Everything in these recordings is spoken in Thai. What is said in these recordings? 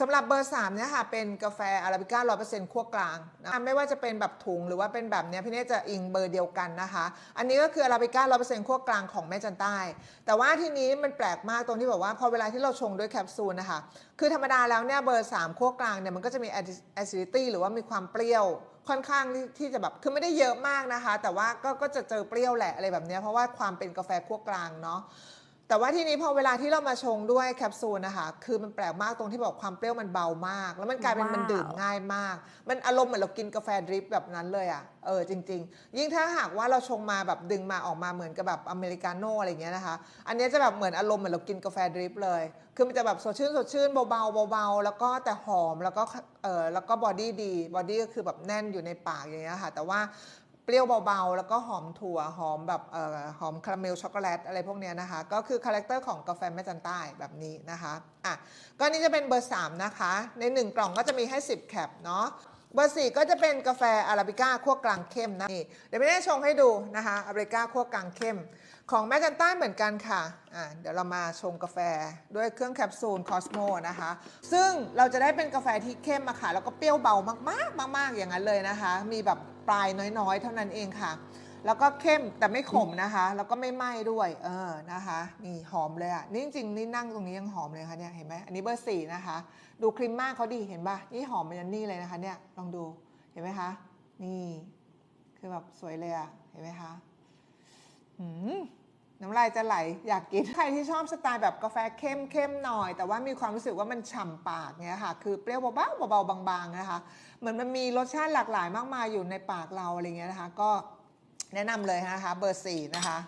สำหรับเบอร์3เนี่ยค่ะเป็นกาแฟอาราบิก้าร้อยเปอร์เซ็นต์ขั้วกลางนะไม่ว่าจะเป็นแบบถุงหรือว่าเป็นแบบเนี้ยพี่เน่จะอิงเบอร์เดียวกันนะคะ อันนี้ก็คืออาราบิก้าร้อยเปอร์เซ็นต์ขั้วกลางของแม่จันใต้ แต่ว่าที่นี้มันแปลกมากตรงที่แบบว่าพอเวลาที่เราชงด้วยแคปซูลนะคะคือธรรมดาแล้วเนี่ยเบอร์3ขั้วกลางเนี่ยมันก็จะมี acidity หรือว่ามีความเปรี้ยวค่อนข้างที่ที่จะแบบคือไม่ได้เยอะมากนะคะ แต่ว่าก็ก็จะเจอเปรี้ยวแหละอะไรแบบเนี้ยเพราะว่าความเป็นกาแฟขั้วกลางเนาะ แต่ว่าทีนี้พอเวลาที่เรามาชงด้วยแคปซูลนะคะคือมันแปลกมากตรงที่บอกความเปรี้ยวมันเบามาก แล้วมันกลายเป็นว้าวมันดื่มง่ายมาก มันอารมณ์เหมือนเรากินกาแฟดริปแบบนั้นเลยอะ่ะเออจริง ๆ ยิ่งถ้าหากว่าเราชงมาแบบดึงมาออกมาเหมือนกับแบบอเมริกาโน่อะไรอย่างเงี้ยนะคะ อันเนี้ยจะแบบเหมือนอารมณ์เหมือนเรากินกาแฟดริปเลย คือมันจะแบบสดชื่นสดชื่นเบาๆเบาๆแล้วก็แต่หอมแล้วก็เออแล้วก็บอดี้ดีบอดี้ก็คือแบบแน่นอยู่ในปากอย่างเงี้ยค่ะแต่ว่า เปรี้ยวเบาๆ แล้วก็หอมถั่วหอมแบบเอ่อหอมคาราเมลช็อกโกแลตอะไรพวกเนี้ยนะคะ ก็คือคาแรคเตอร์ของกาแฟแม่จันใต้แบบนี้นะคะอะก็นี่จะเป็นเบอร์ 3 นะคะ ใน 1 กล่องก็จะมีให้ 10 แคปเนาะ เบอร์สี่ก็จะเป็นกาแฟอาราบิก้าคั่วกลางเข้มนะนี่เดี๋ยวไม่ได้ชงให้ดูนะคะอาราบิก้าคั่วกลางเข้ม ของแม่จันใต้เหมือนกันค่ะอะเดี๋ยวเรามาชงกาแฟด้วยเครื่องแคปซูลคอสโมนะคะ ซึ่งเราจะได้เป็นกาแฟที่เข้มอะค่ะแล้วก็เปรี้ยวเบามากๆ มาก ๆ อย่างนั้นเลยนะคะ มีแบบปลายน้อยๆ เท่านั้นเองค่ะ แล้วก็เข้มแต่ไม่ขมนะคะ แล้วก็ไม่ไหม้ด้วย เออนะคะ นี่หอมเลยอะนี่จริงๆนี่นั่งตรงนี้ยังหอมเลยค่ะเนี่ยเห็นไหมอันนี้เบอร์สี่นะคะ ดูครีมมากเขาดีเห็นปะนี่หอมเป็นยันนี่เลยนะคะ เนี่ยลองดูเห็นไหมคะ นี่ คือแบบสวยเลยอะเห็นไหมคะหืมน้ำลายจะไหลอยากกิน ใครที่ชอบสไตล์แบบกาแฟเข้มเข้มหน่อย แต่ว่ามีความรู้สึกว่ามันฉ่ำปากเนี้ยค่ะ คือเปรี้ยวเบาๆเบาๆบางๆนะคะ เหมือนมันมีรสชาติหลากหลายมากมายอยู่ในปากเราอะไรเงี้ยนะคะ ก็ แนะนำเลยนะคะเบอร์สี่นะคะ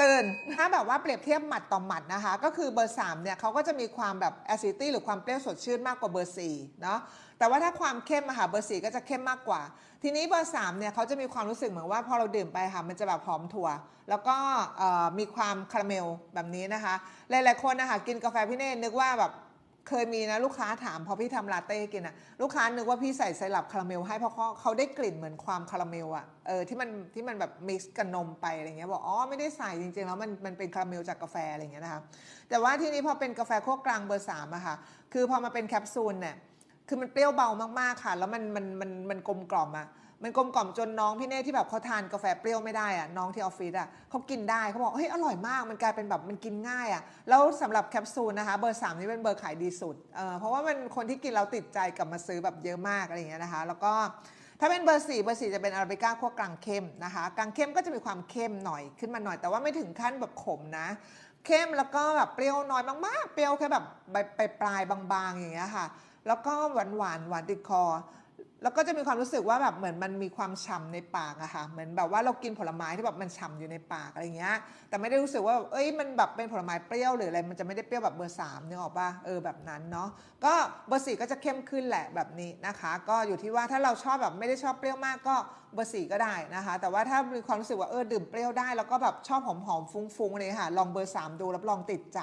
ตื่นถ้าแบบว่าเปรียบเทียบหมัดต่อหมัดนะคะ ก็คือเบอร์3เนี่ยเขาก็จะมีความแบบแอซิตี้หรือความเปรี้ยวสดชื่นมากกว่าเบอร์4เนาะแต่ว่าถ้าความเข้มอะค่ะเบอร์4ก็จะเข้มมากกว่า ทีนี้เบอร์3เนี่ยเขาจะมีความรู้สึกเหมือนว่าพอเราดื่มไปค่ะมันจะแบบหอมถั่ว แล้วก็มีความคาราเมลแบบนี้นะคะหลายๆคนนะคะกินกาแฟพี่เน่นึกว่าแบบ เคยมีนะลูกค้าถามพอพี่ทำลาเต้กินอะลูกค้านึกว่าพี่ใส่ไซรัปคาราเมลให้เพราะเขาเขาได้กลิ่นเหมือนความคาราเมลอะเออที่มันที่มันแบบมิกซ์กับนมไปอะไรเงี้ยบอกอ๋อไม่ได้ใส่จริงๆแล้วมันมันเป็นคาราเมลจากกาแฟอะไรเงี้ยนะคะแต่ว่าที่นี้พอเป็นกาแฟคั่วกลางเบอร์สามอะค่ะคือพอมาเป็นแคปซูลเนี่ยคือมันเปรี้ยวเบามากๆค่ะ แล้วมันมันมันมันกลมกล่อมอะ มันกลมกล่อมจนน้องพี่เน่ที่แบบเขาทานกาแฟเปรี้ยวไม่ได้อะน้องที่ออฟฟิศอะเขากินได้เขาบอกเฮ้ยอร่อยมากมันกลายเป็นแบบมันกินง่ายอะแล้วสำหรับแคปซูลนะคะเบอร์สามนี่เป็นเบอร์ขายดีสุดเออเพราะว่ามันคนที่กินแล้วติดใจกลับมาซื้อแบบเยอะมากอะไรอย่างเงี้ยนะคะ แล้วก็ถ้าเป็นเบอร์สี่เบอร์สี่จะเป็นอาราบิก้าคั่วกลางเข้มนะคะกลางเข้มก็จะมีความเข้มหน่อยขึ้นมาหน่อย แต่ว่าไม่ถึงขั้นแบบขมนะเข้มแล้วก็แบบเปรี้ยวน้อยมากๆ เปรี้ยวแค่แบบไปปลายๆบางๆอย่างเงี้ยค่ะ แล้วก็หวานหวานๆหวานติดคอ แล้วก็จะมีความรู้สึกว่าแบบเหมือนมันมีความฉ่ำในปากอะค่ะ เหมือนแบบว่าเรากินผลไม้ที่แบบมันฉ่ำอยู่ในปากอะไรเงี้ย แต่ไม่ได้รู้สึกว่า เอ้ย มันแบบเป็นผลไม้เปรี้ยวหรืออะไร มันจะไม่ได้เปรี้ยวแบบเบอร์สามนึกออกป่ะ เออแบบนั้นเนาะ ก็เบอร์สี่ก็จะเข้มขึ้นแหละแบบนี้นะคะ ก็อยู่ที่ว่าถ้าเราชอบแบบไม่ได้ชอบเปรี้ยวมากก็เบอร์สี่ก็ได้นะคะ แต่ว่าถ้ามีความรู้สึกว่าเออดื่มเปรี้ยวได้แล้วก็แบบชอบหอมๆฟุ้งๆอะไรเลยค่ะ ลองเบอร์สามดูรับรองติดใจ